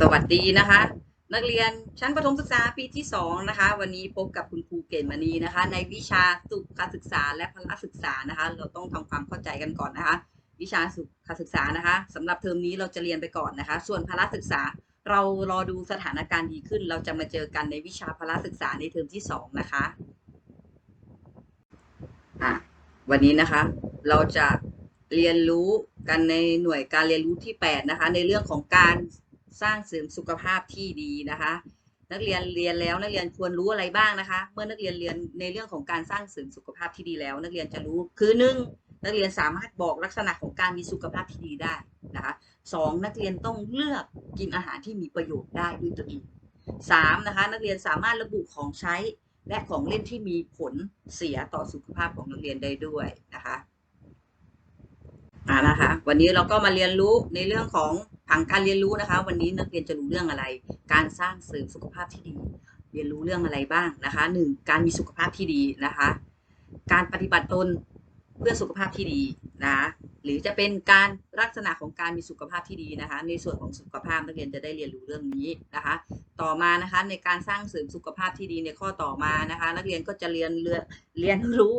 สวัสดีนะคะ นักเรียนชั้นประถมศึกษาปีที่ 2 นะคะ วันนี้พบกับคุณครูเกณฑ์มณีนะคะ ในวิชาสุขศึกษาและพละศึกษานะคะ เราต้องทำความเข้าใจกันก่อนนะคะ วิชาสุขศึกษานะคะสำหรับเทอมนี้เราจะเรียนไปก่อนนะคะ ส่วนพละศึกษาเรารอดูสถานการณ์ดีขึ้น เราจะมาเจอกันในวิชาพละศึกษาในเทอมที่ 2 นะคะอะวันนี้นะคะ เราจะเรียนรู้กันในหน่วยการเรียนรู้ที่ 8 นะคะ ในเรื่องของการ สร้างเสริมสุขภาพที่ดีนะคะ นักเรียนเรียนแล้วนักเรียนควรรู้อะไรบ้างนะคะ เมื่อนักเรียนเรียนในเรื่องของการสร้างเสริมสุขภาพที่ดีแล้ว นักเรียนจะรู้คือหนึ่งนักเรียนสามารถบอกลักษณะของการมีสุขภาพที่ดีได้นะคะสองนักเรียนต้องเลือกกินอาหารที่มีประโยชน์ได้ด้วยตัวเองสามนะคะนักเรียนสามารถระบุของใช้และของเล่นที่มีผลเสียต่อสุขภาพของนักเรียนได้ด้วยนะคะ อ่านะคะ วันนี้เราก็มาเรียนรู้ในเรื่องของผังการเรียนรู้นะคะ วันนี้นักเรียนจะรู้เรื่องอะไร การสร้างเสริมสุขภาพที่ดี เรียนรู้เรื่องอะไรบ้างนะคะหนึ่งการมีสุขภาพที่ดีนะคะ การปฏิบัติตน เพื่อสุขภาพที่ดีนะหรือจะเป็นการลักษณะของการมีสุขภาพที่ดีนะคะ ในส่วนของสุขภาพนักเรียนจะได้เรียนรู้เรื่องนี้นะคะ ต่อมานะคะในการสร้างเสริมสุขภาพที่ดีในข้อต่อมานะคะ นักเรียนก็จะเรียนเรือเรียนรู้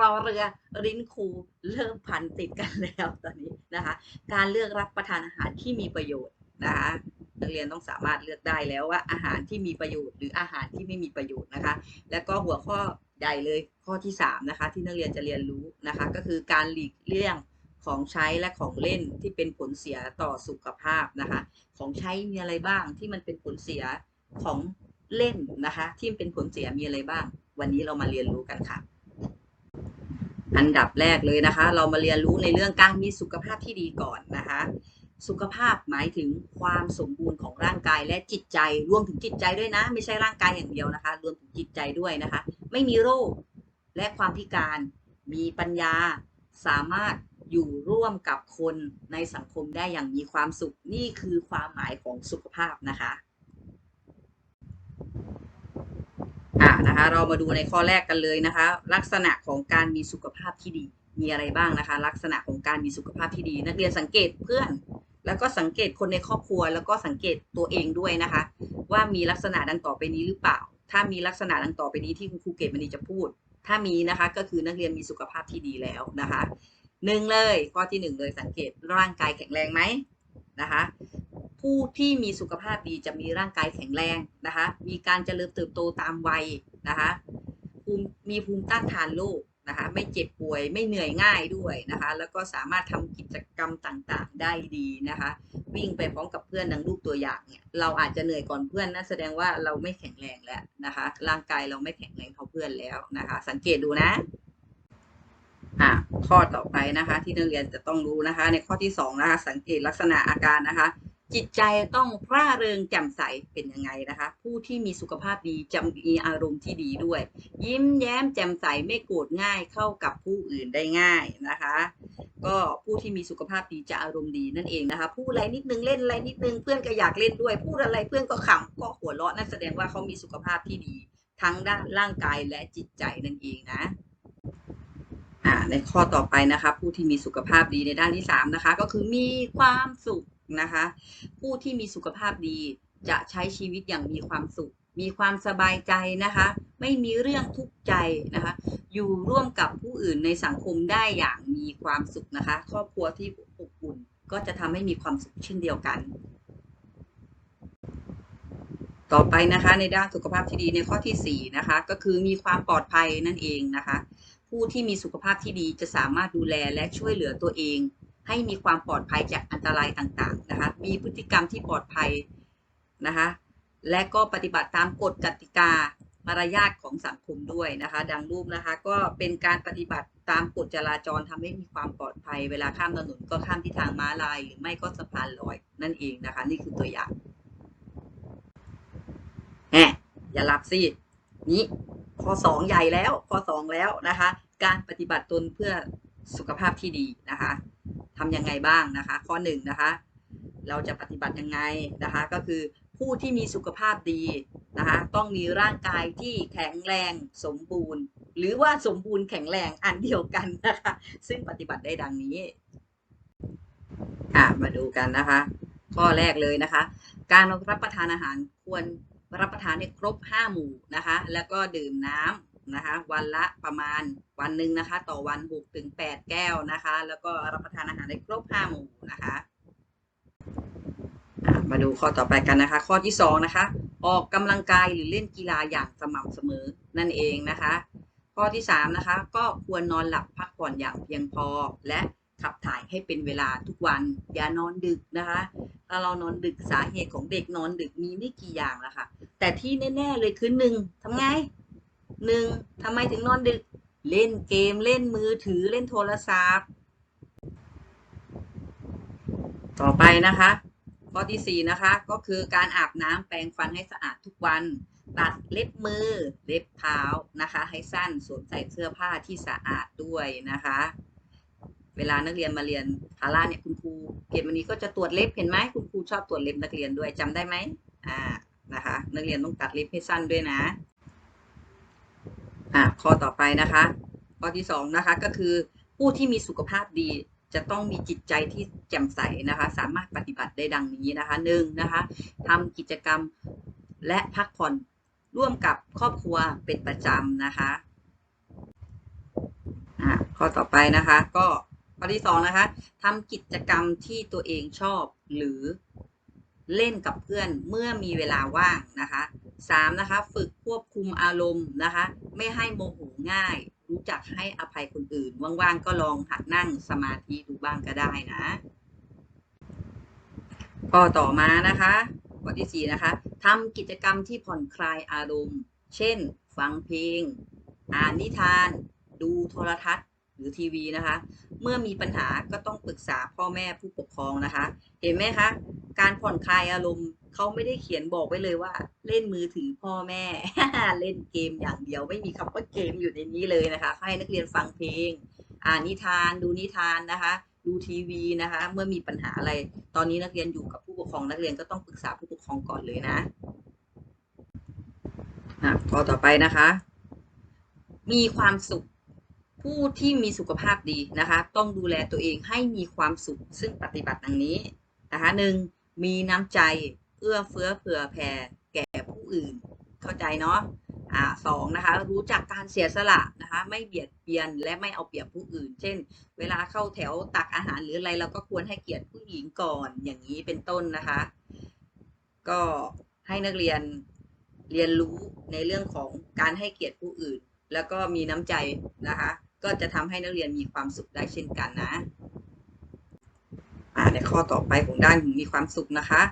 รอเรือริ้นครูเริ่มพันติดกันแล้วตอนนี้นะคะ การเลือกรับประทานอาหารที่มีประโยชน์นะคะนักเรียนต้องสามารถเลือกได้แล้วว่าอาหารที่มีประโยชน์ หรืออาหารที่ไม่มีประโยชน์นะคะ แล้วก็หัวข้อ ใหญ่เลยข้อที่3นะคะที่นักเรียนจะเรียนรู้นะคะก็คือการหลีกเลี่ยงของใช้และของเล่นที่เป็นผลเสียต่อสุขภาพนะคะ ของใช้มีอะไรบ้างที่มันเป็นผลเสียของเล่นนะคะ ที่เป็นผลเสียมีอะไรบ้าง วันนี้เรามาเรียนรู้กันค่ะ อันดับแรกเลยนะคะ เรามาเรียนรู้ในเรื่องการมีสุขภาพที่ดีก่อนนะคะ สุขภาพหมายถึงความสมบูรณ์ของร่างกายและจิตใจ รวมถึงจิตใจด้วยนะ ไม่ใช่ร่างกายอย่างเดียวนะคะ รวมถึงจิตใจด้วยนะคะ ไม่มีโรคและความพิการมีปัญญาสามารถอยู่ร่วมกับคนในสังคมได้อย่างมีความสุขนี่คือความหมายของสุขภาพนะคะอ่านะคะเรามาดูในข้อแรกกันเลยนะคะ ลักษณะของการมีสุขภาพที่ดี มีอะไรบ้างนะคะ ลักษณะของการมีสุขภาพที่ดี นักเรียนสังเกตเพื่อน แล้วก็สังเกตคนในครอบครัว แล้วก็สังเกตตัวเองด้วยนะคะ ว่ามีลักษณะดังต่อไปนี้หรือเปล่า ถ้ามีลักษณะดังต่อไปนี้ที่คุณครูเกตมณีจะพูด ถ้ามีนะคะก็คือนักเรียนมีสุขภาพที่ดีแล้วนะคะหนึ่งเลยข้อที่หนึ่งเลยสังเกตร่างกายแข็งแรงไหมนะคะผู้ที่มีสุขภาพดีจะมีร่างกายแข็งแรงนะคะ มีการเจริญเติบโตตามวัยนะคะภูมิมีภูมิต้านทานโรค นะคะไม่เจ็บป่วยไม่เหนื่อยง่ายด้วยนะคะแล้วก็สามารถทำกิจกรรมต่างๆ ได้ดีนะคะวิ่งไปพร้อมกับเพื่อนดังรูปตัวอย่างเนี่ยเราอาจจะเหนื่อยก่อนเพื่อนนั่นแสดงว่าเราไม่แข็งแรงแล้วนะคะร่างกายเราไม่แข็งแรงเท่าเพื่อนแล้วนะคะสังเกตดูนะอะข้อต่อไปนะคะที่นักเรียนจะต้องรู้นะคะ ในข้อที่สองนะคะสังเกตลักษณะอาการนะคะ จิตใจต้องร่าเริงแจ่มใสเป็นยังไงนะคะ ผู้ที่มีสุขภาพดีจะมีอารมณ์ที่ดีด้วย ยิ้มแย้มแจ่มใสไม่โกรธง่ายเข้ากับผู้อื่นได้ง่ายนะคะ ก็ผู้ที่มีสุขภาพดีจะอารมณ์ดีนั่นเองนะคะพูดอะไรนิดนึงเล่นอะไรนิดนึงเพื่อนก็อยากเล่นด้วย พูดอะไรเพื่อนก็ขำก็หัวเราะนั่นแสดงว่าเขามีสุขภาพที่ดี ทั้งด้านร่างกายและจิตใจนั่นเองนะอ่าในข้อต่อไปนะคะ ผู้ที่มีสุขภาพดีในด้านที่สามนะคะก็คือมีความสุข นะคะ ผู้ที่มีสุขภาพดีจะใช้ชีวิตอย่างมีความสุข มีความสบายใจนะคะ ไม่มีเรื่องทุกข์ใจนะคะ อยู่ร่วมกับผู้อื่นในสังคมได้อย่างมีความสุขนะคะ ครอบครัวที่อบอุ่นก็จะทำให้มีความสุขเช่นเดียวกัน ต่อไปนะคะ ในด้านสุขภาพที่ดีในข้อที่สี่นะคะ ก็คือมีความปลอดภัยนั่นเองนะคะ ผู้ที่มีสุขภาพที่ดีจะสามารถดูแลและช่วยเหลือตัวเอง ให้มีความปลอดภัยจากอันตรายต่างๆนะคะ มีพฤติกรรมที่ปลอดภัยนะคะ และก็ปฏิบัติตามกฎกติกามารยาทของสังคมด้วยนะคะ ดังรูปนะคะ ก็เป็นการปฏิบัติตามกฎจราจรทำให้มีความปลอดภัย เวลาข้ามถนนก็ข้ามที่ทางม้าลาย หรือไม่ก็สะพานลอยนั่นเองนะคะ นี่คือตัวอย่างแหมอย่าหลับสินี่ข้อสองใหญ่แล้วข้อสองแล้วนะคะ การปฏิบัติตนเพื่อ สุขภาพที่ดีนะคะทำยังไงบ้างนะคะ ข้อหนึ่งนะคะ เราจะปฏิบัติยังไงนะคะ ก็คือผู้ที่มีสุขภาพดีนะคะ ต้องมีร่างกายที่แข็งแรงสมบูรณ์ หรือว่าสมบูรณ์แข็งแรงอันเดียวกันนะคะ ซึ่งปฏิบัติได้ดังนี้อะมาดูกันนะคะ ข้อแรกเลยนะคะ การรับประทานอาหารควรรับประทานให้ครบ 5 หมู่นะคะ แล้วก็ดื่มน้ำ นะคะวันละประมาณวันหนึ่งนะคะ ต่อวัน6ถึง8แก้วนะคะ แล้วก็รับประทานอาหารให้ครบ5หมู่นะคะมาดูข้อต่อไปกันนะคะ ข้อที่2นะคะ ออกกำลังกายหรือเล่นกีฬาอย่างสม่ำเสมอนั่นเองนะคะ ข้อที่3นะคะ ก็ควรนอนหลับพักผ่อนอย่างเพียงพอและขับถ่ายให้เป็นเวลาทุกวัน อย่านอนดึกนะคะ ถ้าเรานอนดึกสาเหตุของเด็กนอนดึกมีไม่กี่อย่างละค่ะ แต่ที่แน่ ๆ เลยคือหนึ่งทำไง หนึ่งทำไมถึงนอนดึก เล่นเกมเล่นมือถือเล่นโทรศัพท์ ต่อไปนะคะ ข้อที่สี่นะคะ ก็คือการอาบน้ำแปรงฟันให้สะอาดทุกวัน ตัดเล็บมือเล็บเท้านะคะ ให้สั้นสวมใส่เสื้อผ้าที่สะอาดด้วยนะคะ เวลานักเรียนมาเรียนพาราเนี่ยคุณครูเกตวันนี้ก็จะตรวจเล็บเห็นไหมคุณครูชอบตรวจเล็บนักเรียนด้วยจำได้ไหมอ่านะคะ นักเรียนต้องตัดเล็บให้สั้นด้วยนะ อ่าข้อต่อไปนะคะ ข้อที่สองนะคะก็คือผู้ที่มีสุขภาพดีจะต้องมีจิตใจที่แจ่มใสนะคะ สามารถปฏิบัติได้ดังนี้นะคะหนึ่งนะคะทำกิจกรรมและพักผ่อนร่วมกับครอบครัวเป็นประจำนะคะอ่าข้อต่อไปนะคะก็ข้อที่สองนะคะทำกิจกรรมที่ตัวเองชอบหรือ เล่นกับเพื่อนเมื่อมีเวลาว่างนะคะสามนะคะ ฝึกควบคุมอารมณ์นะคะ ไม่ให้โมโหง่าย รู้จักให้อภัยคนอื่น ว่างๆ ก็ลองหัดนั่งสมาธิดูบ้างก็ได้นะข้อต่อมานะคะข้อที่สี่นะคะทำกิจกรรมที่ผ่อนคลายอารมณ์ เช่น ฟังเพลง อ่านนิทาน ดูโทรทัศน์ หรือทีวีนะคะ เมื่อมีปัญหาก็ต้องปรึกษาพ่อแม่ผู้ปกครองนะคะ เห็นไหมคะ การผ่อนคลายอารมณ์เขาไม่ได้เขียนบอกไว้เลยว่า เล่นมือถือพ่อแม่ เล่นเกมอย่างเดียวไม่มีคำว่าเกมอยู่ในนี้เลยนะคะ ให้นักเรียนฟังเพลง อ่านนิทานดูนิทานนะคะ ดูทีวีนะคะ เมื่อมีปัญหาอะไร ตอนนี้นักเรียนอยู่กับผู้ปกครองนักเรียนก็ต้องปรึกษาผู้ปกครองก่อนเลยนะอะข้อต่อไปนะคะ มีความสุข ผู้ที่มีสุขภาพดีนะคะ ต้องดูแลตัวเองให้มีความสุข ซึ่งปฏิบัติดังนี้นะคะหนึ่งมีน้ำใจเอื้อเฟื้อเผื่อแผ่แก่ผู้อื่น เข้าใจเนาะอ่าสองนะคะ รู้จักการเสียสละนะคะ ไม่เบียดเบียนและไม่เอาเปรียบผู้อื่น เช่น เวลาเข้าแถวตักอาหารหรืออะไรเราก็ควรให้เกียรติผู้หญิงก่อนอย่างนี้เป็นต้นนะคะ ก็ให้นักเรียนเรียนรู้ในเรื่องของการให้เกียรติผู้อื่น แล้วก็มีน้ำใจนะคะ ก็จะทำให้นักเรียนมีความสุขได้เช่นกันนะอ่าในข้อต่อไปของด้านมีความสุขนะคะ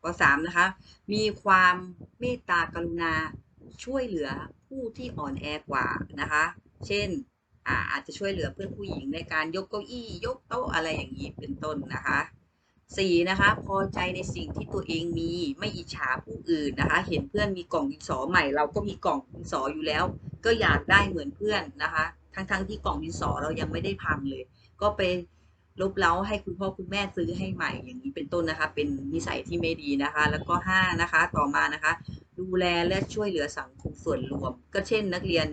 ข้อสามนะคะ มีความเมตตากรุณาช่วยเหลือผู้ที่อ่อนแอกว่านะคะ เช่นอาอาจจะช่วยเหลือเพื่อนผู้หญิงในการยกเก้าอี้ ยกโต๊ะอะไรอย่างนี้เป็นต้นนะคะสี่นะคะ พอใจในสิ่งที่ตัวเองมีไม่อิจฉาผู้อื่นนะคะ เห็นเพื่อนมีกล่องดินสอใหม่ เราก็มีกล่องดินสออยู่แล้ว ก็อยากได้เหมือนเพื่อนนะคะ ทั้งๆทที่กล่องดินสอเรายังไม่ได้พังเลย ก็ไปลบเล้าให้คุณพ่อคุณแม่ซื้อให้ใหม่อย่างนี้เป็นต้นนะคะ เป็นนิสัยที่ไม่ดีนะคะ แล้วก็ห้านะคะต่อมานะคะ ดูแลและช่วยเหลือสังคมส่วนรวม ก็เช่น นักเรียน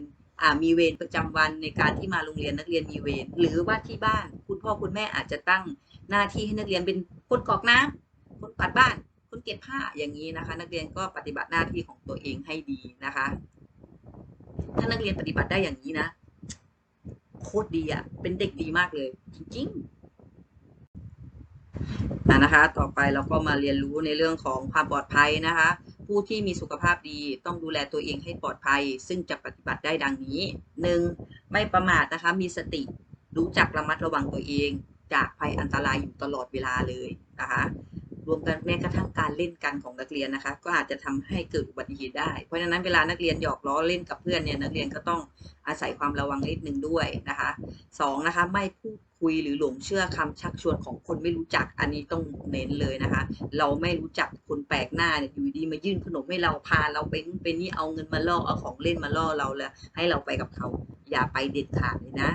มีเวรประจำวันในการที่มาโรงเรียนนักเรียนมีเวรหรือว่าที่บ้าน คุณพ่อคุณแม่อาจจะตั้งหน้าที่ให้นักเรียนเป็นคนกรอกน้ำคนปัดบ้าน คนเก็บผ้าอย่างนี้นะคะ นักเรียนก็ปฏิบัติหน้าที่ของตัวเองให้ดีนะคะ ถ้านักเรียนปฏิบัติได้อย่างนี้นะ โคตรดีอะ่ะเป็นเด็กดีมากเลย จริงๆะนะคะ ต่อไปเราก็มาเรียนรู้ในเรื่องของความปลอดภัยนะคะ ผู้ที่มีสุขภาพดีต้องดูแลตัวเองให้ปลอดภัย ซึ่งจะปฏิบัติได้ดังนี้หนึ่งไม่ประมาทนะคะ มีสติรู้จักระมัดระวังตัวเอง จากภัยอันตรายอยู่ตลอดเวลาเลยนะคะ รวมกันแม้กระทั่งการเล่นกันของนักเรียนนะคะ ก็อาจจะทำให้เกิดอุบัติเหตุได้ เพราะฉะนั้นเวลานักเรียนหยอกล้อเล่นกับเพื่อนเนี่ยนักเรียนก็ต้องอาศัยความระวังนิดนึงด้วยนะคะสองนะคะไม่พูดคุยหรือหลงเชื่อคำชักชวนของคนไม่รู้จักอันนี้ต้องเน้นเลยนะคะ เราไม่รู้จักคนแปลกหน้าเนี่ยอยู่ดีมายื่นขนมให้เราพาเราไปนู่นไปนี่เอาเงินมาล่อเอาของเล่นมาล่อเราแล้วให้เราไปกับเขาอย่าไปเด็ดขาดเลยนะ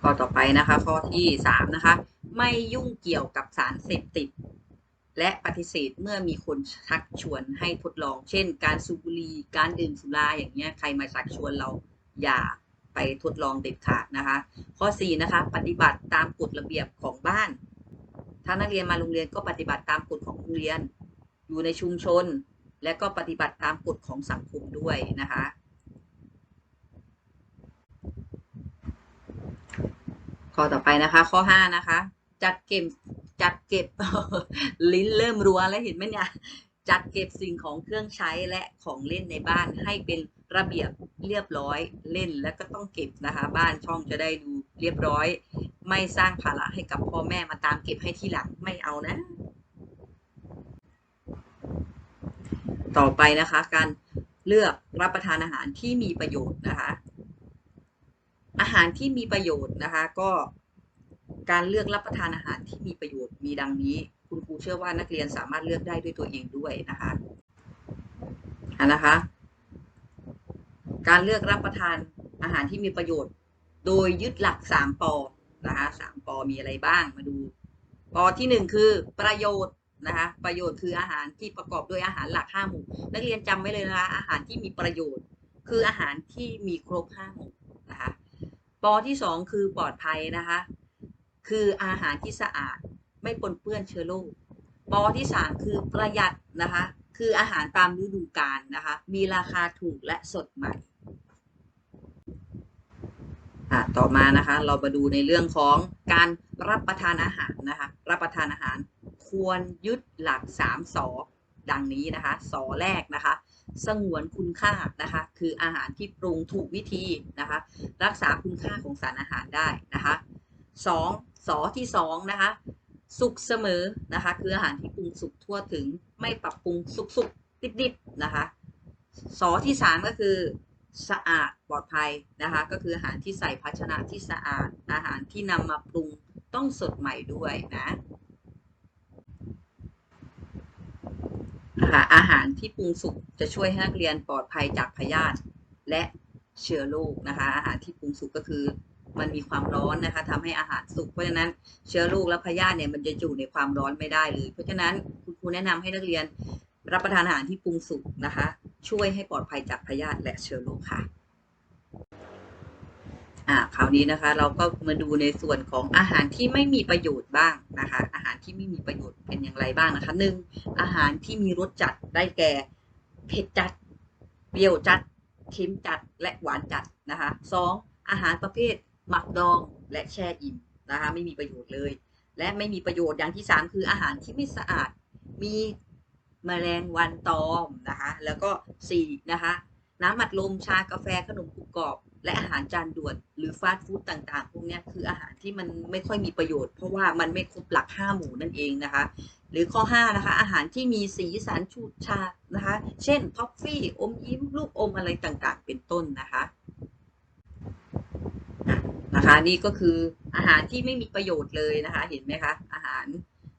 ข้อต่อไปนะคะ ข้อที่สามนะคะ ไม่ยุ่งเกี่ยวกับสารเสพติด และปฏิเสธเมื่อมีคนชักชวนให้ทดลอง เช่น การสูบบุหรี่การดื่มสุราอย่างเงี้ยใครมาชักชวนเราอย่าไปทดลองเด็ดขาดนะคะ ข้อ 4 นะคะ ปฏิบัติตามกฎระเบียบของบ้าน ถ้านักเรียนมาโรงเรียนก็ปฏิบัติตามกฎของโรงเรียน อยู่ในชุมชน และก็ปฏิบัติตามกฎของสังคมด้วยนะคะข้อต่อไปนะคะ ข้อห้านะคะ จัดเก็บจัดเก็บลิ้นเริ่มรัวแล้วเห็นไหมเนี่ยจัดเก็บสิ่งของเครื่องใช้และของเล่นในบ้านให้เป็นระเบียบเรียบร้อยเล่นแล้วก็ต้องเก็บนะคะ บ้านช่องจะได้ดูเรียบร้อย ไม่สร้างภาระให้กับพ่อแม่มาตามเก็บให้ที่หลังไม่เอานะ ต่อไปนะคะ การเลือกรับประทานอาหารที่มีประโยชน์นะคะ อาหารที่มีประโยชน์นะคะ ก็ การเลือกรับประทานอาหารที่มีประโยชน์มีดังนี้ คุณครูเชื่อว่านักเรียนสามารถเลือกได้ด้วยตัวเองด้วยนะคะอะนะคะ การเลือกรับประทานอาหารที่มีประโยชน์ โดยยึดหลักสามปอนะคะสามปอมีอะไรบ้างมาดูปอที่หนึ่งคือประโยชน์นะคะประโยชน์คืออาหารที่ประกอบด้วยอาหารหลักห้าหมู่นักเรียนจำไว้เลยนะคะอาหารที่มีประโยชน์ คืออาหารที่มีครบห้าหมู่นะคะปอที่สองคือปลอดภัยนะคะ คืออาหารที่สะอาดไม่ปนเปื้อนเชื้อโรคปอที่สามคือประหยัดนะคะ คืออาหารตามฤดูกาลนะคะ มีราคาถูกและสดใหม่อะต่อมานะคะ เรามาดูในเรื่องของการรับประทานอาหารนะคะ รับประทานอาหารควรยึดหลักสามสอดังนี้นะคะสอแรกนะคะ สงวนคุณค่านะคะ คืออาหารที่ปรุงถูกวิธีนะคะ รักษาคุณค่าของสารอาหารได้นะคะสอง สอที่สองนะคะ สุกเสมอนะคะ คืออาหารที่ปรุงสุกทั่วถึงไม่ปรับปรุงสุกๆดิบๆนะคะสอที่สามก็คือสะอาดปลอดภัยนะคะ ก็คืออาหารที่ใส่ภาชนะที่สะอาด อาหารที่นำมาปรุงต้องสดใหม่ด้วยนะนะคะอาหารที่ปรุงสุกจะช่วยให้นักเรียนปลอดภัยจากพยาธิและเชื้อโรคนะคะ อาหารที่ปรุงสุกก็คือ มันมีความร้อนนะคะทำให้อาหารสุกเพราะฉะนั้นเชื้อโรคและพยาธิเนี่ยมันจะอยู่ในความร้อนไม่ได้เลย เพราะฉะนั้นคุณครูแนะนำให้นักเรียนรับประทานอาหารที่ปรุงสุกนะคะ ช่วยให้ปลอดภัยจากพยาธิและเชื้อโรคค่ะอ่าคราวนี้นะคะเราก็มาดูในส่วนของอาหารที่ไม่มีประโยชน์บ้างนะคะ อาหารที่ไม่มีประโยชน์เป็นอย่างไรบ้างนะคะหนึ่งอาหารที่มีรสจัดได้แก่เผ็ดจัดเปรี้ยวจัดเค็มจัดและหวานจัดนะคะสองอาหารประเภท หมักดองและแช่อิ่มนะคะไม่มีประโยชน์เลย และไม่มีประโยชน์อย่างที่สามคืออาหารที่ไม่สะอาดมีแมลงวันตอมนะคะแล้วก็สีนะคะน้ำอัดลมชากาแฟขนมกรุบกรอบ และอาหารจานด่วน หรือฟาสต์ฟู้ดต่างๆ พวกนี้คืออาหารที่มันไม่ค่อยมีประโยชน์ เพราะว่ามันไม่ครบหลักห้าหมู่นั่นเองนะคะ หรือข้อ 5 นะคะ อาหารที่มีสีสันชูชานะคะ เช่นท็อฟฟี่อมยิ้มลูกอมอะไรต่างๆ เป็นต้นนะคะ นะคะ นี่ก็คืออาหารที่ไม่มีประโยชน์เลยนะคะ เห็นไหมคะอาหาร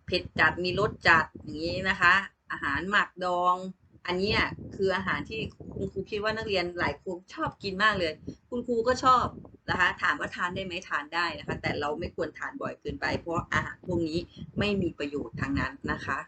เผ็ดจัดมีรสจัดอย่างนี้นะคะ อาหารหมักดอง อันเนี้ยคืออาหารที่คุณครูคิดว่านักเรียนหลายคนชอบกินมากเลย คุณครูก็ชอบนะคะ ถามว่าทานได้ไหมทานได้นะคะ แต่เราไม่ควรทานบ่อยเกินไป เพราะอาหารพวกนี้ไม่มีประโยชน์ทางนั้นนะคะ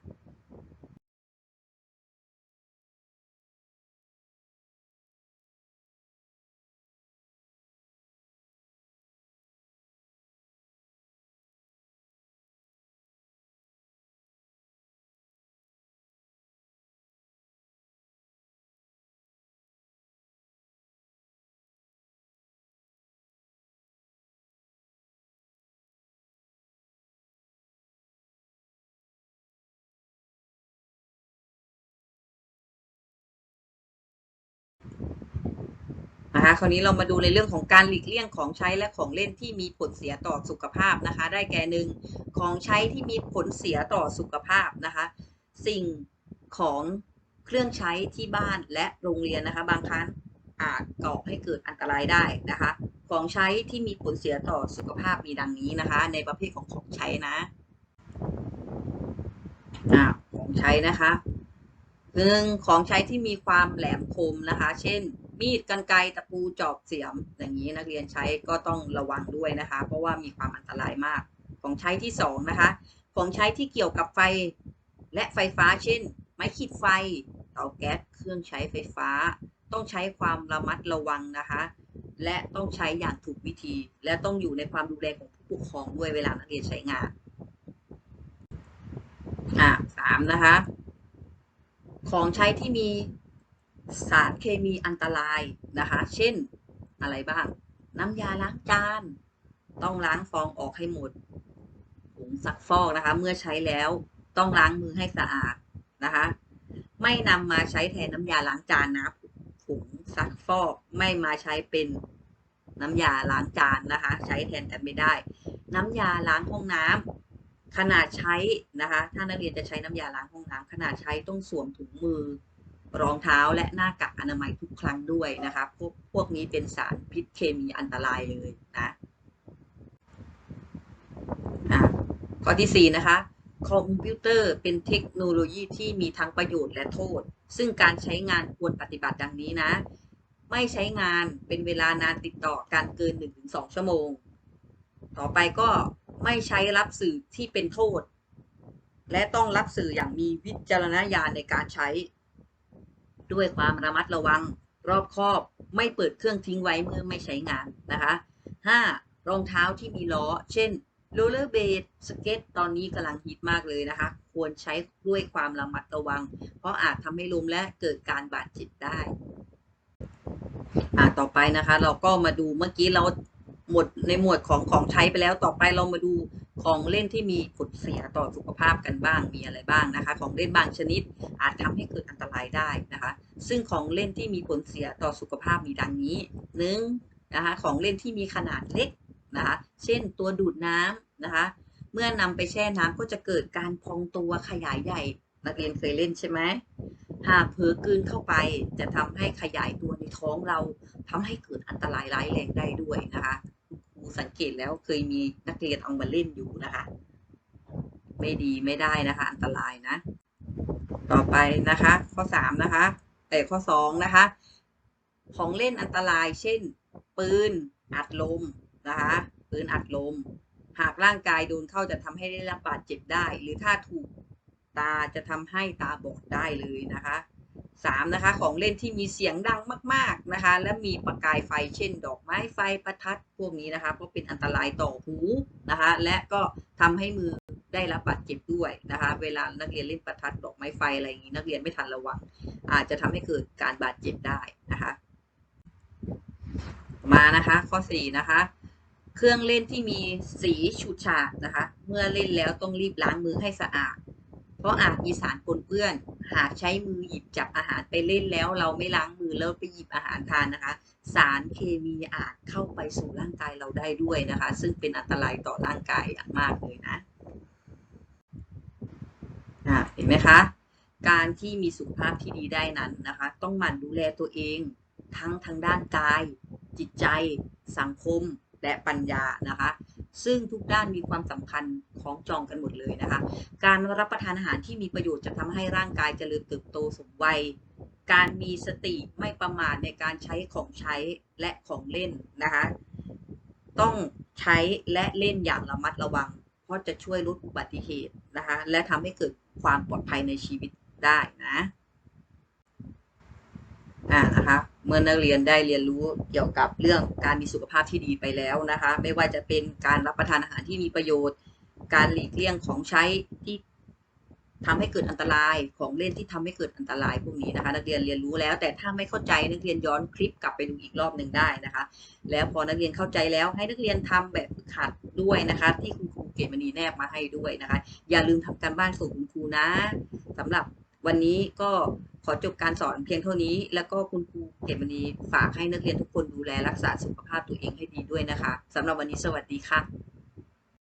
นะคะคราวนี้เรามาดูในเรื่องของการหลีกเลี่ยงของใช้และของเล่นที่มีผลเสียต่อสุขภาพนะคะ ได้แก่หนึ่งของใช้ที่มีผลเสียต่อสุขภาพนะคะ สิ่งของเครื่องใช้ที่บ้านและโรงเรียนนะคะ บางครั้งอาจก่อให้เกิดอันตรายได้นะคะ ของใช้ที่มีผลเสียต่อสุขภาพมีดังนี้นะคะ ในประเภทของของใช้นะอ่าของใช้นะคะหนึ่งของใช้ที่มีความแหลมคมนะคะ เช่น มีดกรรไกรตะปูจอบเสียม อย่างนี้นักเรียนใช้ก็ต้องระวังด้วยนะคะ เพราะว่ามีความอันตรายมาก ของใช้ที่สองนะคะ ของใช้ที่เกี่ยวกับไฟและไฟฟ้าเช่น ไม้ขีดไฟ เตาแก๊สเครื่องใช้ไฟฟ้า ต้องใช้ความระมัดระวังนะคะ และต้องใช้อย่างถูกวิธี และต้องอยู่ในความดูแลของผู้ปกครองด้วยเวลานักเรียนใช้งานอ่าสามนะคะ ของใช้ที่มี สารเคมีอันตรายนะคะ เช่นอะไรบ้าง น้ำยาล้างจาน ต้องล้างฟองออกให้หมดผงซักฟอกนะคะ เมื่อใช้แล้วต้องล้างมือให้สะอาดนะคะ ไม่นำมาใช้แทนน้ำยาล้างจานนะผงซักฟอกไม่มาใช้เป็นน้ำยาล้างจานนะคะ ใช้แทนกันไม่ได้ น้ำยาล้างห้องน้ำขนาดใช้นะคะ ถ้านักเรียนจะใช้น้ำยาล้างห้องน้ำขนาดใช้ต้องสวมถุงมือ รองเท้าและหน้ากากอนามัยทุกครั้งด้วยนะคะพวกพวกนี้เป็นสารพิษเคมีอันตรายเลยนะข้อที่สี่นะคะคอมพิวเตอร์เป็นเทคโนโลยีที่มีทั้งประโยชน์และโทษ ซึ่งการใช้งานควรปฏิบัติดังนี้นะ ไม่ใช้งานเป็นเวลานานติดต่อกันเกิน 1-2 ชั่วโมง ต่อไปก็ไม่ใช้รับสื่อที่เป็นโทษ และต้องรับสื่ออย่างมีวิจารณญาณในการใช้ ด้วยความระมัดระวังรอบคอบไม่เปิดเครื่องทิ้งไว้เมื่อไม่ใช้งานนะคะ 5. รองเท้าที่มีล้อ เช่นโรลเลอร์เบดสเก็ตตอนนี้กำลังฮิตมากเลยนะคะ ควรใช้ด้วยความระมัดระวัง เพราะอาจทำให้ล้มและเกิดการบาดเจ็บได้อ่าต่อไปนะคะ เราก็มาดูเมื่อกี้เราหมดในหมวดของของใช้ไปแล้วต่อไปเรามาดู ของเล่นที่มีผลเสียต่อสุขภาพกันบ้าง มีอะไรบ้างนะคะ ของเล่นบางชนิด อาจทำให้เกิดอันตรายได้นะคะ ซึ่งของเล่นที่มีผลเสียต่อสุขภาพมีดังนี้หนึ่งนะคะของเล่นที่มีขนาดเล็กนะคะ เช่นตัวดูดน้ำนะคะ เมื่อนำไปแช่น้ำก็จะเกิดการพองตัวขยายใหญ่ นักเรียนเคยเล่นใช่ไหมหากเผลอกลืนเข้าไปจะทำให้ขยายตัวในท้องเราทำให้เกิดอันตรายร้ายแรงได้ด้วยนะคะ สังเกตแล้วเคยมีนักเรียนเอามาเล่นอยู่นะคะ ไม่ดีไม่ได้นะคะ อันตรายนะ ต่อไปนะคะ ข้อสามนะคะแต่ข้อสองนะคะ ของเล่นอันตราย เช่น ปืนอัดลมนะคะปืนอัดลม หากร่างกายโดนเข้าจะทำให้ได้รับบาดเจ็บได้ หรือถ้าถูกตาจะทำให้ตาบอดได้เลยนะคะ สามนะคะของเล่นที่มีเสียงดังมากๆนะคะ และมีประกายไฟเช่น ดอกไม้ไฟประทัดพวกนี้นะคะก็เป็นอันตรายต่อหูนะคะ และก็ทำให้มือได้รับบาดเจ็บด้วยนะคะ เวลานักเรียนเล่นประทัดดอกไม้ไฟอะไรอย่างนี้นักเรียนไม่ทันระวังอาจจะทำให้เกิดการบาดเจ็บได้นะคะ มานะคะข้อสี่นะคะเครื่องเล่นที่มีสีฉูดฉาดนะคะ เมื่อเล่นแล้วต้องรีบล้างมือให้สะอาด เพราะอาจมีสารปนเปื้อน หากใช้มือหยิบจับอาหารไปเล่นแล้ว เราไม่ล้างมือแล้วไปหยิบอาหารทานนะคะ สารเคมีอาจเข้าไปสู่ร่างกายเราได้ด้วยนะคะ ซึ่งเป็นอันตรายต่อร่างกายอย่างมากเลยนะะเห็นไหมคะ การที่มีสุขภาพที่ดีได้นั้นนะคะ ต้องหมั่นดูแลตัวเอง ทั้งทางด้านกาย จิตใจ สังคมและปัญญานะคะ ซึ่งทุกด้านมีความสำคัญของจองกันหมดเลยนะคะ การรับประทานอาหารที่มีประโยชน์จะทำให้ร่างกายเจริญเติบโตสมวัย การมีสติไม่ประมาทในการใช้ของใช้และของเล่นนะคะ ต้องใช้และเล่นอย่างระมัดระวัง เพราะจะช่วยลดอุบัติเหตุนะคะ และทำให้เกิดความปลอดภัยในชีวิตได้นะ อ่านะคะ เมื่อนักเรียนได้เรียนรู้เกี่ยวกับเรื่องการมีสุขภาพที่ดีไปแล้วนะคะ ไม่ว่าจะเป็นการรับประทานอาหารที่มีประโยชน์ การหลีกเลี่ยงของใช้ที่ทำให้เกิดอันตรายของเล่นที่ทำให้เกิดอันตรายพวกนี้นะคะ นักเรียนเรียนรู้แล้ว แต่ถ้าไม่เข้าใจนักเรียนย้อนคลิปกลับไปดูอีกรอบหนึ่งได้นะคะ แล้วพอนักเรียนเข้าใจแล้วให้นักเรียนทำแบบฝึกหัดด้วยนะคะ ที่คุณครูเกตมณีแนบมาให้ด้วยนะคะ อย่าลืมทำการบ้านส่งคุณครูนะสำหรับวันนี้ก็ ขอจบการสอนเพียงเท่านี้ แล้วก็คุณครูเกตมณีฝากให้นักเรียนทุกคนดูแลรักษาสุขภาพตัวเองให้ดีด้วยนะคะสำหรับวันนี้สวัสดีค่ะ